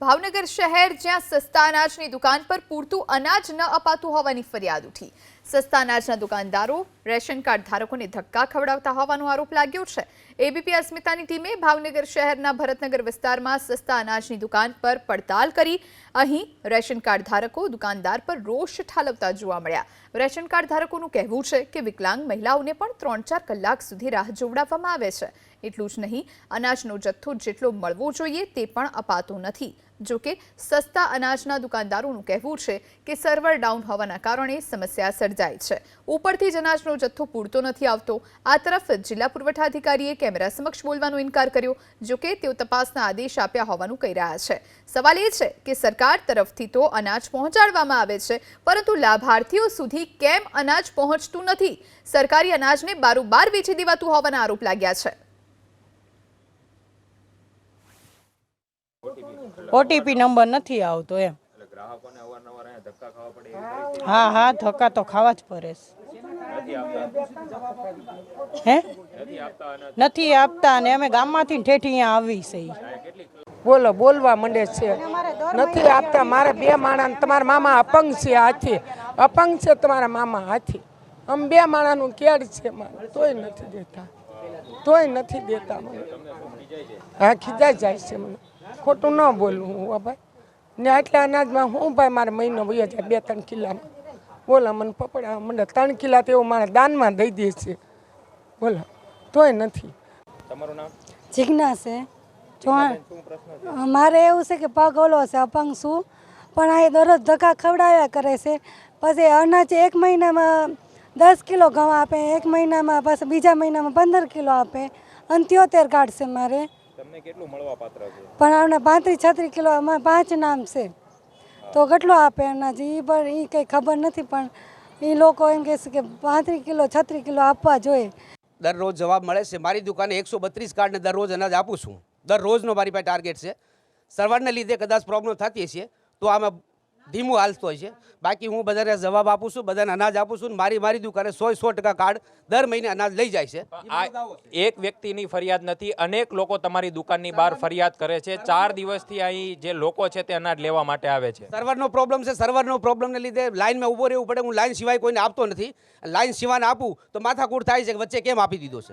ભાવનગર શહેર જ્યાં સસ્તા અનાજની દુકાન પર પૂરતું અનાજ ન અપાતું હોવાની ફરિયાદ ઉઠી. સસ્તા અનાજના દુકાનદારો રેશન કાર્ડ ધારકોને ધક્કા ખવડાવતા હોવાનો આરોપ લાગ્યો છે. એબીપી અસ્મિતાની ટીમે ભાવનગર શહેરના ભરતનગર વિસ્તારમાં સસ્તા અનાજની દુકાન પર પડતાલ કરી. અહીં રેશન કાર્ડ ધારકો દુકાનદાર પર રોષ ઠાલવતા જોવા મળ્યા. રેશન કાર્ડ ધારકોનું કહેવું છે કે વિકલાંગ મહિલાઓને પણ ત્રણ ચાર કલાક સુધી રાહ જોવડાવવામાં આવે છે. એટલું જ નહીં, અનાજનો જથ્થો જેટલો મળવો જોઈએ તે પણ અપાતો નથી. જો કે સસ્તા અનાજના દુકાનદારોનું કહેવું છે કે સર્વર ડાઉન હોવાના કારણે સમસ્યા સર્જાય છે. ઉપરથી જ અનાજનો જથ્થો પૂરતો નથી આવતો. આ તરફ જિલ્લા પુરવઠા અધિકારીએ કેમેરા સમક્ષ બોલવાનો ઇનકાર કર્યો, જો કે તેઓ તપાસના આદેશ આપ્યા હોવાનું કહી રહ્યા છે. સવાલ એ છે કે સરકાર તરફથી તો અનાજ પહોંચાડવામાં આવે છે, પરંતુ લાભાર્થીઓ સુધી કેમ અનાજ પહોંચતું નથી? સરકારી અનાજને બારોબાર વેચી દેવાતું હોવાના આરોપ લાગ્યા છે. ઓટીપી નંબર નથી આવતો એમ. હા હા ધક્કા તો ખાવા જ પડે. હે? નથી આપતા અને અમે ગામમાંથી ઠેઠી અહીંયા આવી છે બોલો બોલવા માંડે છે. નથી આપતા મારે બે માણા તમારા મામા અપંગ છે હાથી. અપંગ છે તમારા મામા હાથી. આમ બે માણાનું કેડ છે મારે તોય નથી દેતા. તોય નથી દેતા મને. હા ખીજાઈ જાય છે મને. ખોટું ન બોલવું હું ભાઈ. ને આટલા અનાજમાં હું ભાઈ મારે મહિનો વયો જાય બે ત્રણ કિલ્લામાં. બોલા મને પપડા મને ત્રણ કિલ્લા તેવું મારે દાનમાં દઈ દે છે. બોલો તોય નથી. જિજ્ઞા છે. ચૌહાણ મારે એવું છે કે પગ ઓલો છે અપંગ છું પણ આ દરરોજ ધક્કા ખવડાવ્યા કરે છે. પછી અનાજ એક મહિનામાં દસ કિલો ઘઉં આપે એક મહિનામાં પછી બીજા મહિનામાં પંદર કિલો આપે. અને ત્યોતેર કાઢશે મારે. પણ અમને પાંત્રીસ છત્રીસ કિલો અમારે પાંચ નામ છે. તો કેટલો આપે અનાજ એ પણ એ કંઈ ખબર નથી પણ એ લોકો એમ કહેશે કે પાંત્રીસ કિલો છત્રીસ કિલો આપવા જોઈએ. દરરોજ જવાબ મળે છે મારી દુકાને એકસો બત્રીસ કાર્ડને દરરોજ અનાજ આપું છું. દરરોજનો મારી પાસે ટાર્ગેટ છે. સર્વરને લીધે કદાચ પ્રોબ્લેમ થતી હશે તો આમાં ધીમું હાલતો હોય છે. બાકી હું બધાને જવાબ આપું છું બધાને અનાજ આપું છું મારી મારી દુકાને સો સો ટકા કાર્ડ દર મહિને અનાજ લઈ જાય છે. આ એક વ્યક્તિની ફરિયાદ નથી અનેક લોકો તમારી દુકાનની બહાર ફરિયાદ કરે છે. ચાર દિવસથી અહીં જે લોકો છે તે અનાજ લેવા માટે આવે છે. સર્વરનો પ્રોબ્લેમ છે સર્વરનો પ્રોબ્લેમને લીધે લાઇનમાં ઊભો રહેવું પડે. હું લાઇન સિવાય કોઈને આપતો નથી. લાઇન સિવાય આપું તો માથાકૂટ થાય છે વચ્ચે કેમ આપી દીધો છે?